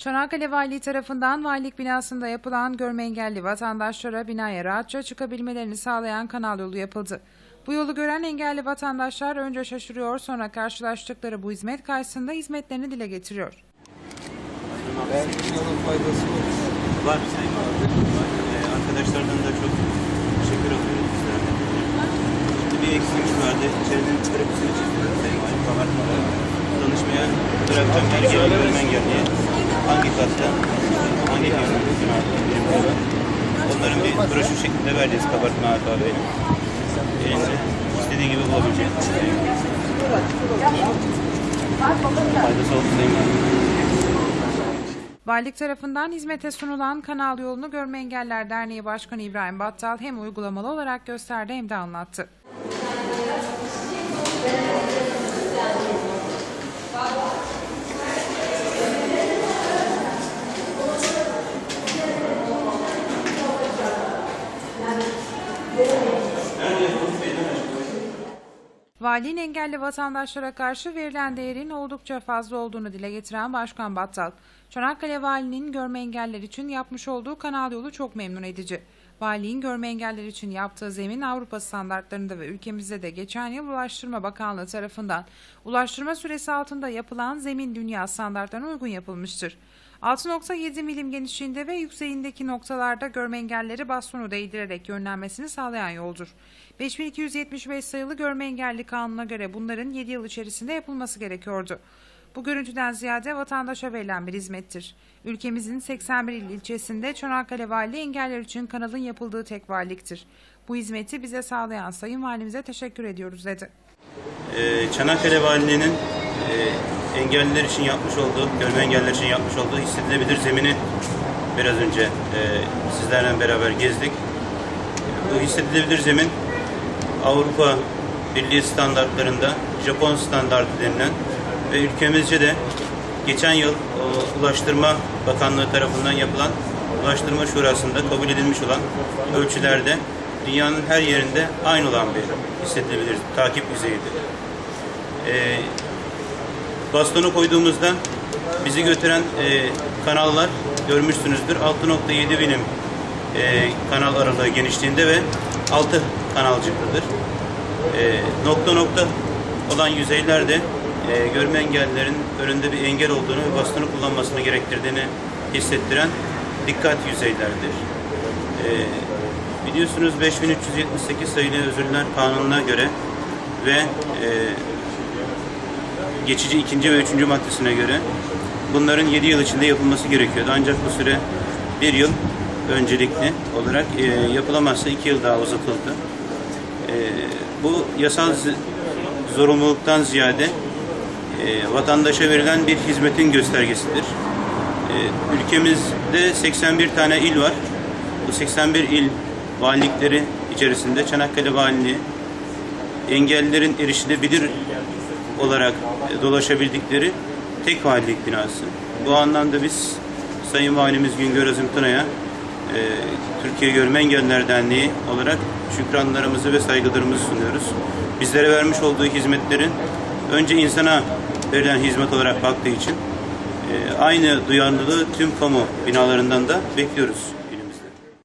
Çanakkale Valiliği tarafından valilik binasında yapılan görme engelli vatandaşlara binaya rahatça çıkabilmelerini sağlayan kanal yolu yapıldı. Bu yolu gören engelli vatandaşlar önce şaşırıyor sonra karşılaştıkları bu hizmet karşısında hizmetlerini dile getiriyor. Var. Ee, arkadaşlardan da çok teşekkür de. Şimdi bir eksiğimiz vardı. İçerinin terapisini çekiyoruz Sayın danışmaya bırakacağım engelli görme engelliye. Hangi katta, hangi birimde var. Onların bir broşür şeklinde vereceğiz kabartma alfabeyle. Elinde istediği gibi bulabilecek. Faydası olsun Valim. Valilik tarafından hizmete sunulan kanal yolunu Görme Engeller Derneği Başkanı İbrahim Battal hem uygulamalı olarak gösterdi hem de anlattı. Valiliğin engelli vatandaşlara karşı verilen değerin oldukça fazla olduğunu dile getiren Başkan Battal, Çanakkale Valiliğinin görme engeller için yapmış olduğu kanal yolu çok memnun edici. Valiliğin görme engeller için yaptığı zemin Avrupa standartlarında ve ülkemizde de geçen yıl Ulaştırma Bakanlığı tarafından ulaştırma süresi altında yapılan zemin dünya standartlarına uygun yapılmıştır. 6.7 milim genişliğinde ve yükseğindeki noktalarda görme engelleri bastonu değdirerek yönlenmesini sağlayan yoldur. 5275 sayılı görme engelli kanuna göre bunların 7 yıl içerisinde yapılması gerekiyordu. Bu görüntüden ziyade vatandaşa verilen bir hizmettir. Ülkemizin 81 il ilçesinde Çanakkale Valiliği engeller için kanalın yapıldığı tek valiliktir. Bu hizmeti bize sağlayan Sayın Valimize teşekkür ediyoruz dedi. Ee, Çanakkale Valiliği'nin e, engelliler için yapmış olduğu, görme engelliler için yapmış olduğu hissedilebilir zemini biraz önce e, sizlerle beraber gezdik. Bu hissedilebilir zemin Avrupa Birliği standartlarında Japon standartı denilen ve ülkemizce de geçen yıl o, Ulaştırma Bakanlığı tarafından yapılan Ulaştırma Şurası'nda kabul edilmiş olan ölçülerde dünyanın her yerinde aynı olan bir hissedilebilir takip yüzeyidir. Ee, bastonu koyduğumuzda bizi götüren e, kanallar görmüşsünüzdür. 6.7 birim e, kanal aralığı genişliğinde ve 6 kanalcıklıdır. E, nokta nokta olan yüzeyler de e, görme engellilerin önünde bir engel olduğunu ve bastonu kullanmasını gerektirdiğini hissettiren dikkat yüzeylerdir. E, biliyorsunuz 5378 sayılı özürler kanununa göre ve e, geçici ikinci ve üçüncü maddesine göre bunların 7 yıl içinde yapılması gerekiyordu. Ancak bu süre bir yıl öncelikli olarak e, yapılamazsa 2 yıl daha uzatıldı. E, bu yasal zorunluluktan ziyade e, vatandaşa verilen bir hizmetin göstergesidir. E, ülkemizde 81 tane il var. Bu 81 il valilikleri içerisinde Çanakkale Valiliği engellilerin erişilebilir olarak dolaşabildikleri tek valilik binası. Bu anlamda biz Sayın Valimiz Güngör Azimtuna'ya e, Türkiye Görme Engelliler Derneği olarak şükranlarımızı ve saygılarımızı sunuyoruz. Bizlere vermiş olduğu hizmetlerin önce insana verilen hizmet olarak baktığı için e, aynı duyarlılığı tüm kamu binalarından da bekliyoruz.